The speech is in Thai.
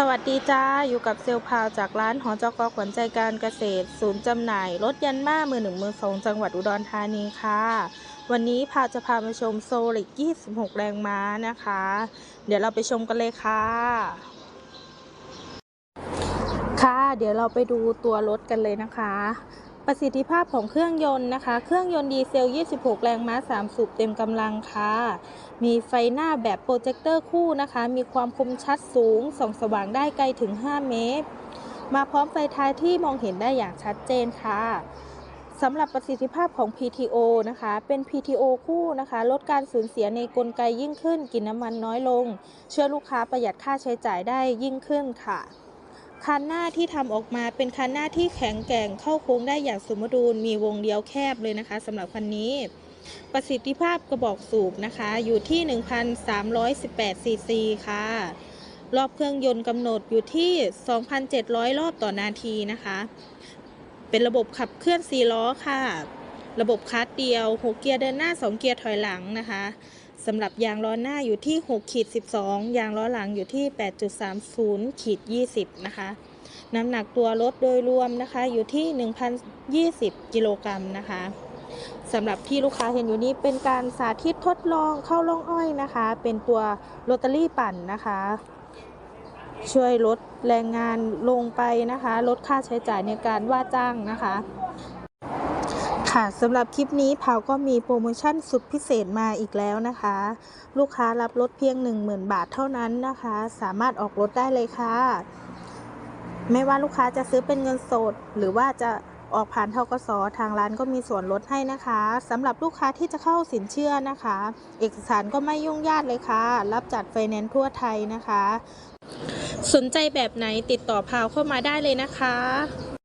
สวัสดีจ้า อยู่กับเซลพาวจากร้านหอจกขวัญใจการเกษตร ศูนย์จำหน่ายรถยันมามือหนึ่งมือสองจังหวัดอุดรธานีค่ะ วันนี้พาจะพามาชมโซลิก 26 แรงม้านะคะ เดี๋ยวเราไปชมกันเลยค่ะ ค่ะ เดี๋ยวเราไปดูตัวรถกันเลยนะคะ ประสิทธิภาพของเครื่องยนต์นะคะ เครื่องยนต์ดีเซล 26 แรงม้า 3 สูบเต็มกำลังค่ะ มีไฟหน้าแบบโปรเจคเตอร์คู่นะคะ มีความคมชัดสูง ส่องสว่างได้ไกลถึง 5 เมตร มาพร้อมไฟท้ายที่มองเห็นได้อย่างชัดเจนค่ะสำหรับประสิทธิภาพของ PTO นะคะ เป็น PTO คู่นะคะ ลดการสูญเสียในกลไกยิ่งขึ้น กินน้ำมันน้อยลง ช่วยลูกค้าประหยัดค่าใช้จ่ายได้ยิ่งขึ้นค่ะ คันหน้าที่ทำออกมาเป็นคันหน้าที่แข็งแกร่งเข้าโค้งได้อย่างสมดุลมีวงเดียวแคบเลยนะคะสำหรับคันนี้ ประสิทธิภาพกระบอกสูบนะคะ อยู่ที่ 1,318ซีซีค่ะ รอบเครื่องยนต์กำหนดอยู่ที่ 2,700 รอบต่อนาทีนะคะ เป็นระบบขับเคลื่อน4ล้อค่ะ ระบบคลัตช์เดียว 6 เกียร์เดินหน้า 2 เกียร์ถอยหลังนะคะ สำหรับยางล้อหน้าอยู่ที่6ขีด12 ยางล้อหลังอยู่ที่ 8.30ขีด20 นะคะ น้ำหนักตัวรถโดยรวมนะคะ อยู่ที่ 1,020 กิโลกรัมนะคะสำหรับที่ลูกค้าเห็นอยู่นี้เป็นการสาธิตทดลองเข้าล่องอ้อยนะคะ เป็นตัวโรตารี่ปั่นนะคะ ช่วยลดแรงงานลงไปนะคะ ลดค่าใช้จ่ายในการว่าจ้างนะคะ ค่ะสำหรับคลิปนี้เผาก็มีโปรโมชั่นสุดพิเศษมาอีกแล้วนะคะ ลูกค้ารับลดเพียง 10,000 บาทเท่านั้นนะคะ สามารถออกรถได้เลยค่ะ ไม่ว่าลูกค้าจะซื้อเป็นเงินสด หรือว่าจะออกผ่านทกสทางร้านก็มีส่วนลดให้นะคะสำหรับลูกค้าที่จะเข้าสินเชื่อนะคะ เอกสารก็ไม่ยุ่งยากเลยค่ะ รับจัดไฟแนนซ์ทั่วไทยนะคะ สนใจแบบไหนติดต่อพาวเข้ามาได้เลยนะคะ